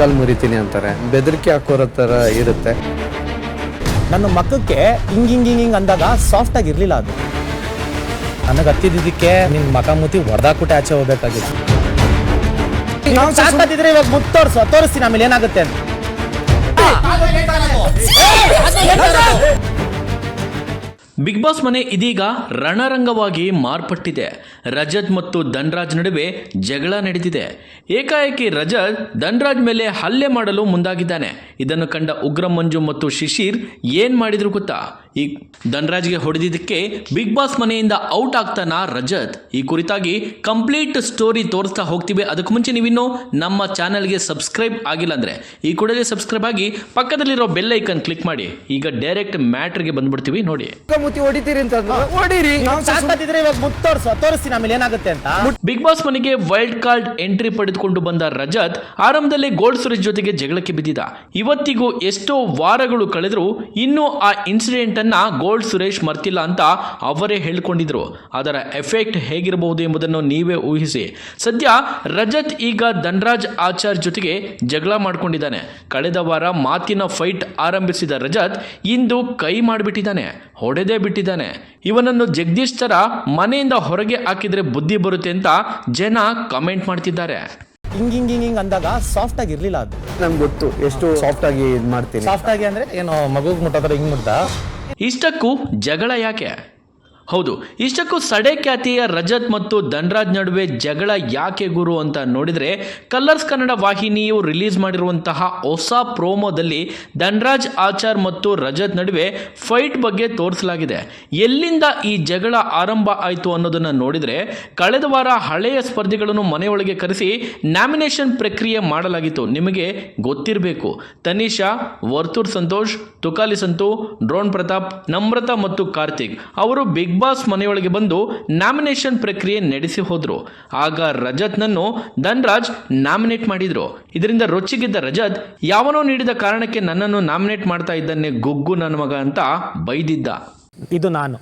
ಕೈಕಾಲು ಮುರಿತೀನಿ ಅಂತಾರೆ. ಬೆದರಿಕೆ ಹಾಕೋರ ಥರ ಇರುತ್ತೆ. ನನ್ನ ಮಕ್ಕಕ್ಕೆ ಹಿಂಗ್ ಹಿಂಗ್ ಹಿಂಗ್ ಹಿಂಗ್ ಅಂದಾಗ ಸಾಫ್ಟ್ ಆಗಿ ಇರ್ಲಿಲ್ಲ ಅದು. ನನಗೆ ಹತ್ತಿದ್ದಕ್ಕೆ ನಿನ್ ಮಕ ಮುತಿ ಹೊಡೆದಾಕ್ಬಿಟ್ಟು ಆಚೆ ಹೋಗ್ಬೇಕಾಗಿತ್ತು. ಇವಾಗ ಮುತ್ತು ತೋರಿಸು ತೋರಿಸ್ತೀನಿ ಆಮೇಲೆ ಏನಾಗುತ್ತೆ ಅಂತ. ಬಿಗ್ ಬಾಸ್ ಮನೆ ಇದೀಗ ರಣರಂಗವಾಗಿ ಮಾರ್ಪಟ್ಟಿದೆ. ರಜತ್ ಮತ್ತು ಧನ್ರಾಜ್ ನಡುವೆ ಜಗಳ ನಡೆದಿದೆ. ಏಕಾಏಕಿ ರಜತ್ ಧನ್ರಾಜ್ ಮೇಲೆ ಹಲ್ಲೆ ಮಾಡಲು ಮುಂದಾಗಿದ್ದಾನೆ. ಇದನ್ನು ಕಂಡ ಉಗ್ರ ಮಂಜು ಮತ್ತು ಶಿಶಿರ್ ಏನ್ ಮಾಡಿದ್ರು ಗೊತ್ತಾ? ಈ ಧನ್ರಾಜ್ಗೆ ಹೊಡೆದಿದ್ದಕ್ಕೆ ಬಿಗ್ ಬಾಸ್ ಮನೆಯಿಂದ ಔಟ್ ಆಗ್ತಾನ ರಜತ್? ಈ ಕುರಿತಾಗಿ ಕಂಪ್ಲೀಟ್ ಸ್ಟೋರಿ ತೋರಿಸ್ತಾ ಹೋಗ್ತೀವಿ. ಅದಕ್ಕೆ ಮುಂಚೆ ನೀವಿನ್ನೂ ನಮ್ಮ ಚಾನಲ್ಗೆ ಸಬ್ಸ್ಕ್ರೈಬ್ ಆಗಿಲ್ಲ ಅಂದರೆ ಈ ಕೂಡಲೇ ಸಬ್ಸ್ಕ್ರೈಬ್ ಆಗಿ ಪಕ್ಕದಲ್ಲಿರೋ ಬೆಲ್ ಐಕನ್ ಕ್ಲಿಕ್ ಮಾಡಿ. ಈಗ ಡೈರೆಕ್ಟ್ ಮ್ಯಾಟ್ರಿಗೆ ಬಂದ್ಬಿಡ್ತೀವಿ ನೋಡಿ. ಮುತಿ ಹೊಡಿತೀರಿ ಅಂತ ಹೊಡೀರಿ. ಸಾಕಾದಿದ್ರೆ ಇವಾಗ ಮುತ್ತು ತೋರಿಸು ತೋರಿಸ್ತೀನಿ ಆಮೇಲೆ ಏನಾಗುತ್ತೆ ಅಂತ. ಬಿಗ್ ಬಾಸ್ ಮನೆಗೆ ವೈಲ್ಡ್ ಕಾರ್ಡ್ ಎಂಟ್ರಿ ಪಡೆದುಕೊಂಡು ಬಂದ ರಜತ್ ಆರಂಭದಲ್ಲಿ ಗೋಲ್ಡ್ ಸುರೇಶ್ ಜೊತೆಗೆ ಜಗಳಕ್ಕೆ ಬಿದ್ದಿದ್ದ ಇವತ್ತಿಗೂ ಎಷ್ಟೋ ವಾರಗಳು ಕಳೆದರೂ ಇನ್ನೂ ಆ ಇನ್ಸಿಡೆಂಟ್ ಅನ್ನ ಗೋಲ್ಡ್ ಸುರೇಶ್ ಮರ್ತಿಲ್ಲ ಅಂತ ಅವರೇ ಹೇಳಿಕೊಂಡಿದ್ರು. ಅದರ ಎಫೆಕ್ಟ್ ಹೇಗಿರಬಹುದು ಎಂಬುದನ್ನು ನೀವೇ ಊಹಿಸಿ. ಸದ್ಯ ರಜತ್ ಈಗ ಧನ್ರಾಜ್ ಆಚಾರ್ ಜೊತೆಗೆ ಜಗಳ ಮಾಡ್ಕೊಂಡಿದ್ದಾನೆ. ಕಳೆದ ವಾರ ಮಾತಿನ ಫೈಟ್ ಆರಂಭಿಸಿದ ರಜತ್ ಇಂದು ಕೈ ಮಾಡಿಬಿಟ್ಟಿದ್ದಾನೆ ಹೊಡೆದೇ ಬಿಟ್ಟಿದ್ದಾನೆ. ಇವನನ್ನು ಜಗದೀಶ್ ತರ ಮನೆಯಿಂದ ಹೊರಗೆ ಹಾಕಿದ್ರೆ ಬುದ್ಧಿ ಬರುತ್ತೆ ಅಂತ ಜನ ಕಮೆಂಟ್ ಮಾಡ್ತಿದ್ದಾರೆ. ಹಿಂಗ್ ಹಿಂಗ್ ಹಿಂಗ್ ಹಿಂಗ್ ಅಂದಾಗ ಸಾಫ್ಟ್ ಆಗಿ ಇರ್ಲಿಲ್ಲ ಅದು. ನಮ್ಗೆ ಗೊತ್ತು ಎಷ್ಟು ಸಾಫ್ಟ್ ಆಗಿ ಇದು ಮಾಡ್ತೀನಿ ಸಾಫ್ಟ್ ಆಗಿ ಅಂದ್ರೆ ಏನು ಮಗುಗ್ ಮುಟ್ಟೋದ್ರ ಹಿಂಗ್ ಮುಟ್ಟ ಇಷ್ಟಕ್ಕೂ ಜಗಳ ಯಾಕೆ? ಹೌದು, ಇಷ್ಟಕ್ಕೂ ಸಡೆ ಖ್ಯಾತಿಯ ರಜತ್ ಮತ್ತು ಧನ್ರಾಜ್ ನಡುವೆ ಜಗಳ ಯಾಕೆ ಗುರು ಅಂತ ನೋಡಿದರೆ, ಕಲರ್ಸ್ ಕನ್ನಡ ವಾಹಿನಿಯು ರಿಲೀಸ್ ಮಾಡಿರುವಂತಹ ಹೊಸ ಪ್ರೋಮೋದಲ್ಲಿ ಧನ್ರಾಜ್ ಆಚಾರ್ ಮತ್ತು ರಜತ್ ನಡುವೆ ಫೈಟ್ ಬಗ್ಗೆ ತೋರಿಸಲಾಗಿದೆ. ಎಲ್ಲಿಂದ ಈ ಜಗಳ ಆರಂಭ ಆಯಿತು ಅನ್ನೋದನ್ನು ನೋಡಿದರೆ, ಕಳೆದ ವಾರ ಹಳೆಯ ಸ್ಪರ್ಧಿಗಳನ್ನು ಮನೆಯೊಳಗೆ ಕರೆಸಿ ನ್ಯಾಮಿನೇಷನ್ ಪ್ರಕ್ರಿಯೆ ಮಾಡಲಾಗಿತ್ತು. ನಿಮಗೆ ಗೊತ್ತಿರಬೇಕು. ತನಿಷಾ, ವರ್ತೂರ್ ಸಂತೋಷ್, ತುಕಾಲಿ ಸಂತು, ಡ್ರೋನ್ ಪ್ರತಾಪ್, ನಮ್ರತಾ ಮತ್ತು ಕಾರ್ತಿಕ್. ಅವರು ಬಿಗ್ ಬಾಸ್ ಮನೆಯೊಳಗೆ ಬಂದು ನಾಮಿನೇಷನ್ ಪ್ರಕ್ರಿಯೆ ನಡೆಸಿ ಹೋದ್ರು. ಆಗ ರಜತ್ನನ್ನು ಧನ್ರಾಜ್ ನಾಮಿನೇಟ್ ಮಾಡಿದ್ರು. ಇದರಿಂದ ರೊಚ್ಚಿಗಿದ್ದ ರಜತ್ ಯಾವನೋ ನೀಡಿದ ಕಾರಣಕ್ಕೆ ನನ್ನನ್ನು ನಾಮಿನೇಟ್ ಮಾಡ್ತಾ ಇದ್ದನ್ನೇ ಗುಗ್ಗು ನನ್ನ ಮಗ ಅಂತ ಬೈದಿದ್ದ. ಇದು ನಾನು.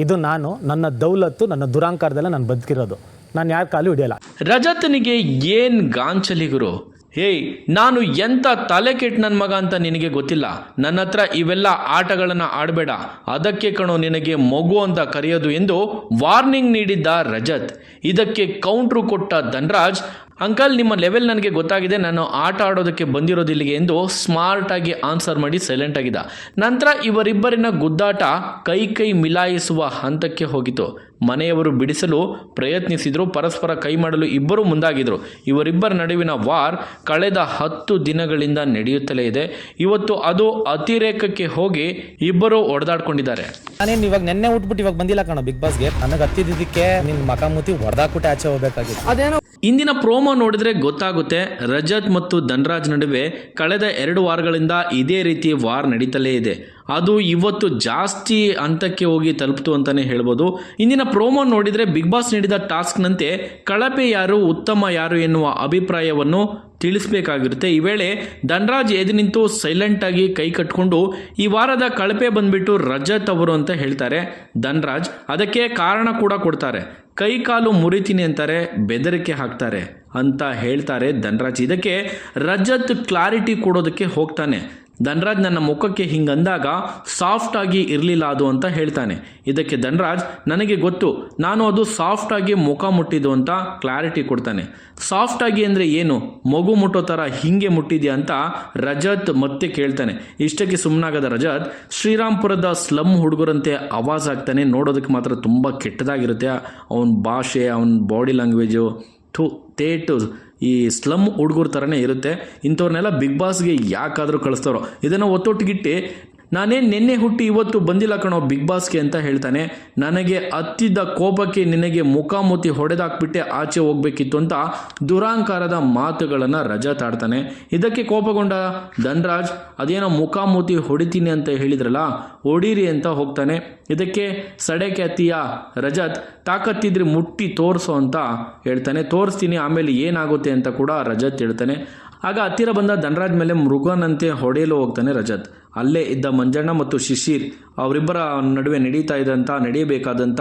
ಇದು ನಾನು. ನನ್ನ ದೌಲತ್ತು ನನ್ನ ದುರಾಂಕಾರದಲ್ಲ ನಾನು ಬದುಕಿರೋದು. ನಾನು ಯಾರ ಕಾಲು ಹಿಡಿಯಲ್ಲ. ರಜತನಿಗೆ ಏನ್ ಗಾಂಚಲಿ ಗುರು? ಹೇಯ್ ನಾನು ಎಂಥ ತಲೆ ಕೆಟ್ಟ ನನ್ನ ಮಗ ಅಂತ ನಿನಗೆ ಗೊತ್ತಿಲ್ಲ? ನನ್ನ ಹತ್ರ ಇವೆಲ್ಲ ಆಟಗಳನ್ನು ಆಡಬೇಡ. ಅದಕ್ಕೆ ಕಣೋ, ನಿನಗೆ ಮಗು ಅಂತ ಕರೆಯೋದು ಎಂದು ವಾರ್ನಿಂಗ್ ನೀಡಿದ್ದ ರಜತ್. ಇದಕ್ಕೆ ಕೌಂಟ್ರು ಕೊಟ್ಟ ಧನ್ರಾಜ್, ಅಂಕಲ್, ನಿಮ್ಮ ಲೆವೆಲ್ ನನಗೆ ಗೊತ್ತಾಗಿದೆ. ನಾನು ಆಟ ಆಡೋದಕ್ಕೆ ಬಂದಿರೋದಿಲ್ಲಿಗೆ ಎಂದು ಸ್ಮಾರ್ಟ್ ಆಗಿ ಆನ್ಸರ್ ಮಾಡಿ ಸೈಲೆಂಟ್ ಆಗಿದ್ದ. ನಂತರ ಇವರಿಬ್ಬರಿನ ಗುದ್ದಾಟ ಕೈ ಕೈ ಮಿಲಾಯಿಸುವ ಹಂತಕ್ಕೆ ಹೋಗಿತು ಮನೆಯವರು ಬಿಡಿಸಲು ಪ್ರಯತ್ನಿಸಿದರು ಪರಸ್ಪರ ಕೈ ಮಾಡಲು ಇಬ್ಬರು ಮುಂದಾಗಿದ್ರು. ಇವರಿಬ್ಬರ ನಡುವಿನ ವಾರ್ ಕಳೆದ ಹತ್ತು ದಿನಗಳಿಂದ ನಡೆಯುತ್ತಲೇ ಇದೆ. ಇವತ್ತು ಅದು ಅತಿರೇಕಕ್ಕೆ ಹೋಗಿ ಇಬ್ಬರು ಹೊಡೆದಾಡ್ಕೊಂಡಿದ್ದಾರೆ ನಾನೇನು ಇವಾಗ ನೆನ್ನೆ ಉಟ್ಬಿಟ್ಟು ಇವಾಗ ಬಂದಿಲ್ಲ ಕಣ ಬಿಗ್ ಬಾಸ್ಗೆ. ನನಗೆ ಹತ್ತಿದ್ದಕ್ಕೆ ನಿನ್ ಮಕ ಮುತಿ ಹೊಡೆದಾಕ್ಬಿಟ್ಟು ಆಚೆ ಹೋಗ್ಬೇಕಾಗಿತ್ತು. ಅದೇನೋ ಇಂದಿನ ಪ್ರೋಮೋ ನೋಡಿದ್ರೆ ಗೊತ್ತಾಗುತ್ತೆ ರಜತ್ ಮತ್ತು ಧನ್ರಾಜ್ ನಡುವೆ ಕಳೆದ ಎರಡು ವಾರಗಳಿಂದ ಇದೇ ರೀತಿ ವಾರ್ ನಡೀತಲೇ ಇದೆ. ಅದು ಇವತ್ತು ಜಾಸ್ತಿ ಹಂತಕ್ಕೆ ಹೋಗಿ ತಲುಪಿತು ಅಂತಾನೆ ಹೇಳ್ಬೋದು. ಇಂದಿನ ಪ್ರೋಮೋ ನೋಡಿದ್ರೆ ಬಿಗ್ ಬಾಸ್ ನೀಡಿದ ಟಾಸ್ಕ್ನಂತೆ ಕಳಪೆ ಯಾರು, ಉತ್ತಮ ಯಾರು ಎನ್ನುವ ಅಭಿಪ್ರಾಯವನ್ನು ತಿಳಿಸಬೇಕಾಗಿರುತ್ತೆ. ಈ ವೇಳೆ ಧನ್ರಾಜ್ ಎದು ನಿಂತು ಸೈಲೆಂಟ್ ಆಗಿ ಕೈ ಕಟ್ಕೊಂಡು ಈ ವಾರದ ಕಳಪೆ ಬಂದ್ಬಿಟ್ಟು ರಜತ್ ಅವರು ಅಂತ ಹೇಳ್ತಾರೆ. ಧನರಾಜ್ ಅದಕ್ಕೆ ಕಾರಣ ಕೂಡ ಕೊಡ್ತಾರೆ. ಕೈ ಕಾಲು ಮುರಿತೀನಿ ಅಂತಾರೆ, ಬೆದರಿಕೆ ಹಾಕ್ತಾರೆ ಅಂತ ಹೇಳ್ತಾರೆ ಧನರಾಜ್. ಇದಕ್ಕೆ ರಜತ್ ಕ್ಲಾರಿಟಿ ಕೊಡೋದಕ್ಕೆ ಹೋಗ್ತಾನೆ. ಧನ್ರಾಜ್ ನನ್ನ ಮುಖಕ್ಕೆ ಹಿಂಗಂದಾಗ ಸಾಫ್ಟ್ ಆಗಿ ಇರಲಿಲ್ಲ ಅದು ಅಂತ ಹೇಳ್ತಾನೆ. ಇದಕ್ಕೆ ಧನ್ರಾಜ್, ನನಗೆ ಗೊತ್ತು, ನಾನು ಅದು ಸಾಫ್ಟ್ ಆಗಿ ಮುಖ ಮುಟ್ಟಿದ್ದು ಅಂತ ಕ್ಲಾರಿಟಿ ಕೊಡ್ತಾನೆ. ಸಾಫ್ಟ್ ಆಗಿ ಅಂದರೆ ಏನು? ಮಗು ಮುಟ್ಟೋ ಥರ ಹಿಂಗೆ ಮುಟ್ಟಿದ್ಯಾ ಅಂತ ರಜತ್ ಮತ್ತೆ ಕೇಳ್ತಾನೆ. ಇಷ್ಟಕ್ಕೆ ಸುಮ್ಮನಾಗದ ರಜತ್ ಶ್ರೀರಾಮ್ಪುರದ ಸ್ಲಮ್ ಹುಡುಗರಂತೆ ಆವಾಜ್ ಆಗ್ತಾನೆ ನೋಡೋದಕ್ಕೆ ಮಾತ್ರ ತುಂಬ ಕೆಟ್ಟದಾಗಿರುತ್ತೆ. ಅವನ ಭಾಷೆ, ಅವನ ಬಾಡಿ ಲ್ಯಾಂಗ್ವೇಜು ಥು ತೇಟು ಈ ಸ್ಲಮ್ ಹುಡುಗರ ಥರನೇ ಇರುತ್ತೆ. ಇಂಥವ್ರನ್ನೆಲ್ಲ ಬಿಗ್ ಬಾಸ್ಗೆ ಯಾಕಾದರೂ ಕಳಿಸ್ತಾರೋ ಇದನ್ನು ಒತ್ತೊಟ್ಟಿಗಿಟ್ಟು ನಾನೇ ನಿನ್ನೆ ಹುಟ್ಟಿ ಇವತ್ತು ಬಂದಿಲ್ಲ ಕಣೋ ಬಿಗ್ ಬಾಸ್ಗೆ ಅಂತ ಹೇಳ್ತಾನೆ. ನನಗೆ ಹತ್ತಿದ್ದ ಕೋಪಕ್ಕೆ ನಿನಗೆ ಮುಖಾಮುಖಿ ಹೊಡೆದಾಕ್ಬಿಟ್ಟೆ ಆಚೆ ಹೋಗ್ಬೇಕಿತ್ತು ಅಂತ ದುರಾಂಕಾರದ ಮಾತುಗಳನ್ನು ರಜಾ ತಾಡ್ತಾನೆ. ಇದಕ್ಕೆ ಕೋಪಗೊಂಡ ಧನ್ರಾಜ್, ಅದೇನೋ ಮುಖಾಮುಖಿ ಹೊಡಿತೀನಿ ಅಂತ ಹೇಳಿದ್ರಲ್ಲ, ಹೊಡೀರಿ ಅಂತ ಹೋಗ್ತಾನೆ. ಇದಕ್ಕೆ ಸಡೆಖ್ಯಾತಿಯ ರಜತ್, ತಾಕತ್ತಿದ್ರೆ ಮುಟ್ಟಿ ತೋರಿಸು ಅಂತ ಹೇಳ್ತಾನೆ. ತೋರಿಸ್ತೀನಿ, ಆಮೇಲೆ ಏನಾಗುತ್ತೆ ಅಂತ ಕೂಡ ರಜತ್ ಹೇಳ್ತಾನೆ. ಆಗ ಹತ್ತಿರ ಬಂದ ಧನರಾಜ್ ಮೇಲೆ ಮೃಗನಂತೆ ಹೊಡೆಯಲು ಹೋಗ್ತಾನೆ ರಜತ್. ಅಲ್ಲೇ ಇದ್ದ ಮಂಜಣ್ಣ ಮತ್ತು ಶಿಶಿರ್ ಅವರಿಬ್ಬರ ನಡುವೆ ನಡೀತಾ ಇದ್ದಂಥ ನಡೆಯಬೇಕಾದಂಥ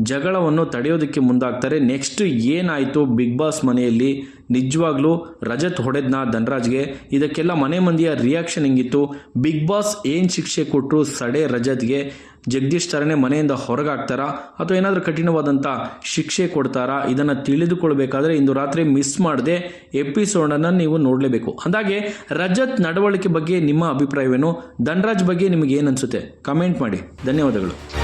ಜಗಳವನ್ನು ತಡೆಯೋದಕ್ಕೆ ಮುಂದಾಗ್ತಾರೆ. ನೆಕ್ಸ್ಟ್ ಏನಾಯಿತು? ಬಿಗ್ ಬಾಸ್ ಮನೆಯಲ್ಲಿ ನಿಜವಾಗ್ಲೂ ರಜತ್ ಹೊಡೆದ್ನ ಧನರಾಜ್ಗೆ? ಇದಕ್ಕೆಲ್ಲ ಮನೆ ಮಂದಿಯ ರಿಯಾಕ್ಷನ್ ಹೆಂಗಿತ್ತು? ಬಿಗ್ ಬಾಸ್ ಏನು ಶಿಕ್ಷೆ ಕೊಟ್ಟರು ಸಡೆ ರಜತ್ಗೆ? ಜಗದೀಶ್ ತರನೇ ಮನೆಯಿಂದ ಹೊರಗಾಗ್ತಾರಾ? ಅಥವಾ ಏನಾದರೂ ಕಠಿಣವಾದಂಥ ಶಿಕ್ಷೆ ಕೊಡ್ತಾರಾ? ಇದನ್ನು ತಿಳಿದುಕೊಳ್ಬೇಕಾದ್ರೆ ಇಂದು ರಾತ್ರಿ ಮಿಸ್ ಮಾಡದೆ ಎಪಿಸೋಡನ್ನು ನೀವು ನೋಡಲೇಬೇಕು. ಅಂದಾಗೆ ರಜತ್ ನಡವಳಿಕೆ ಬಗ್ಗೆ ನಿಮ್ಮ ಅಭಿಪ್ರಾಯವೇನು? ಧನರಾಜ್ ಬಗ್ಗೆ ನಿಮಗೆ ಏನು ಅನಿಸುತ್ತೆ? ಕಮೆಂಟ್ ಮಾಡಿ. ಧನ್ಯವಾದಗಳು.